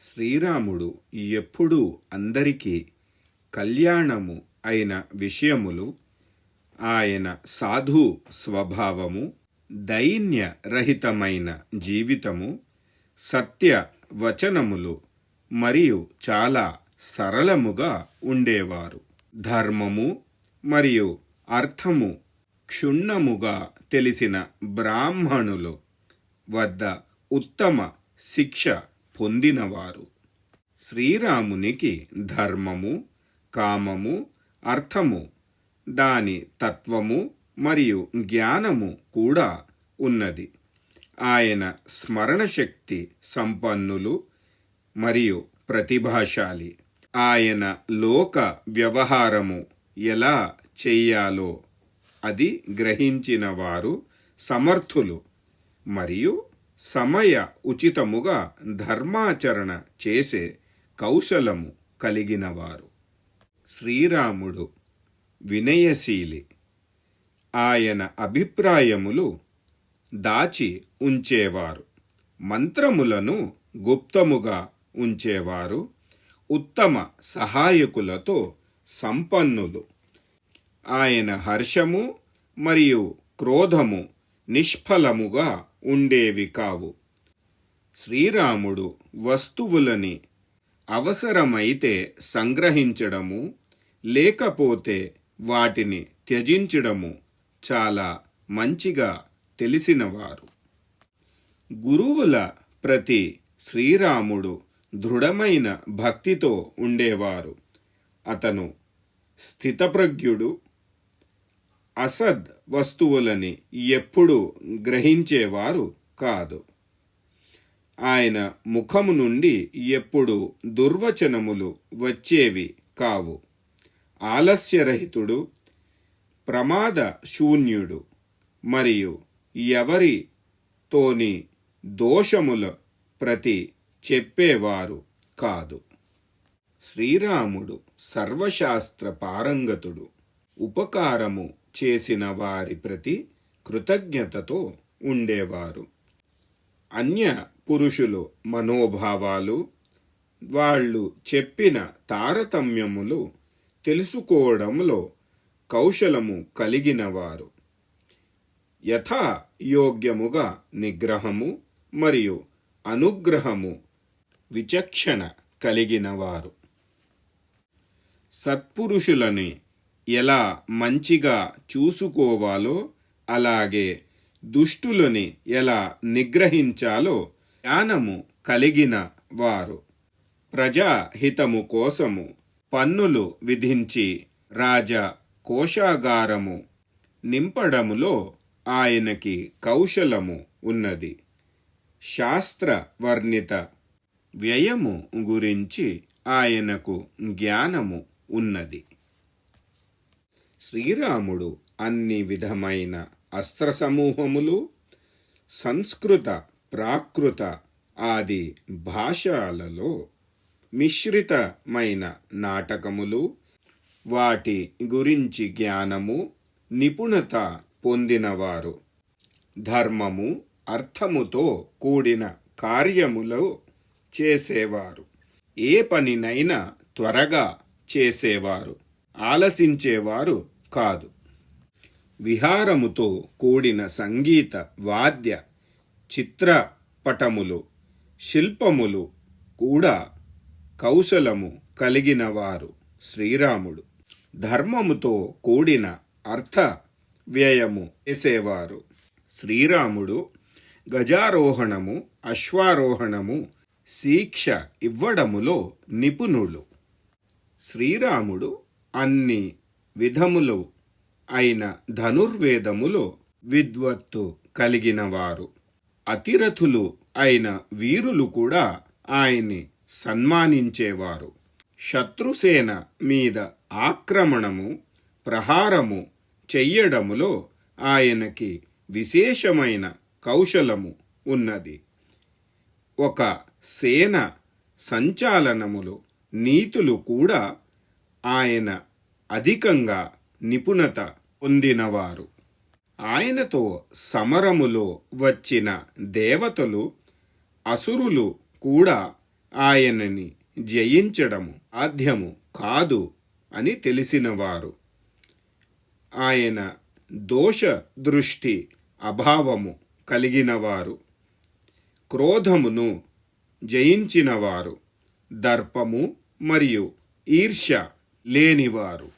శ్రీరాముడు ఎప్పుడూ అందరికీ కళ్యాణము అయిన విషయములు ఆయన సాధు స్వభావము దైన్య రహితమైన జీవితము సత్య వచనములు మరియు చాలా సరళముగా ఉండేవారు. ధర్మము మరియు అర్థము క్షుణ్ణముగా తెలిసిన బ్రాహ్మణులు వద్ద ఉత్తమ శిక్ష పొందినవారు. శ్రీరామునికి ధర్మము కామము అర్థము దాని తత్వము మరియు జ్ఞానము కూడా ఉన్నది. ఆయన స్మరణశక్తి సంపన్నులు మరియు ప్రతిభాశాలి. ఆయన లోక వ్యవహారము ఎలా చెయ్యాలో అది గ్రహించిన వారు సమర్థులు మరియు సమయ ఉచితముగా ధర్మాచరణ చేసే కౌశలము కలిగినవారు. శ్రీరాముడు వినయశీలి. ఆయన అభిప్రాయములు దాచి ఉంచేవారు. మంత్రములను గుప్తముగా ఉంచేవారు. ఉత్తమ సహాయకులతో సంపన్నులు. ఆయన హర్షము మరియు క్రోధము నిష్ఫలముగా ఉండేవి కావు. శ్రీరాముడు వస్తువులని అవసరమైతే సంగ్రహించడము లేకపోతే వాటిని త్యజించడము చాలా మంచిగా తెలిసినవారు. గురువుల ప్రతి శ్రీరాముడు దృఢమైన భక్తితో ఉండేవారు. అతను స్థితప్రజ్ఞుడు అసద్ వస్తువులని ఎప్పుడు గ్రహించేవారు కాదు. ఆయన ముఖము నుండి ఎప్పుడు దుర్వచనములు వచ్చేవి కావు. ఆలస్యరహితుడు ప్రమాద శూన్యుడు మరియు ఎవరితోని దోషముల ప్రతి చెప్పేవారు కాదు. శ్రీరాముడు సర్వశాస్త్ర పారంగతుడు ఉపకారము చేసిన వారి ప్రతి కృతజ్ఞతతో ఉండేవారు. అన్య పురుషులు మనోభావాలు వాళ్ళు చెప్పిన తారతమ్యములు తెలుసుకోవడంలో కౌశలము కలిగినవారు. యథా యోగ్యముగా నిగ్రహము మరియు అనుగ్రహము విచక్షణ కలిగినవారు. సత్పురుషులని ఎలా మంచిగా చూసుకోవాలో అలాగే దుష్టులని ఎలా నిగ్రహించాలో జ్ఞానము కలిగిన వారు. ప్రజాహితము కోసము పన్నులు విధించి రాజా కోశాగారము నింపడములో ఆయనకి కౌశలము ఉన్నది. శాస్త్ర వర్ణిత వ్యయము గురించి ఆయనకు జ్ఞానము ఉన్నది. శ్రీరాముడు అన్ని విధమైన అస్త్ర సమూహములు సంస్కృత ప్రాకృత ఆది భాషలలో మిశ్రితమైన నాటకములు వాటి గురించి జ్ఞానము నిపుణత పొందినవారు. ధర్మము అర్థముతో కూడిన కార్యములు చేసేవారు. ఏ పనినైనా త్వరగా చేసేవారు. ఆలసించేవారు కాదు. విహారముతో కూడిన సంగీత వాద్య చిత్రపటములు శిల్పములు కూడా కౌశలము కలిగినవారు శ్రీరాముడు. ధర్మముతో కూడిన అర్థ వ్యయము చేసేవారు శ్రీరాముడు. గజారోహణము అశ్వారోహణము శిక్ష ఇవ్వడములో నిపుణులు. శ్రీరాముడు అన్ని విధములు అయిన ధనుర్వేదములో విద్వత్తు కలిగినవారు. అతిరథులు అయిన వీరులు కూడా ఆయన్ని సన్మానించేవారు. శత్రుసేన మీద ఆక్రమణము ప్రహారము చెయ్యడములో ఆయనకి విశేషమైన కౌశలము ఉన్నది. ఒక సేన సంచాలనములు నీతులు కూడా ఆయన అధికంగా నిపుణత పొందినవారు. ఆయనతో సమరములో వచ్చిన దేవతలు అసురులు కూడా ఆయనని జయించడము సాధ్యము కాదు అని తెలిసినవారు. ఆయన దోష దృష్టి అభావము కలిగినవారు. క్రోధమును జయించినవారు. దర్పము మరియు ఈర్ష్య లేనివారు.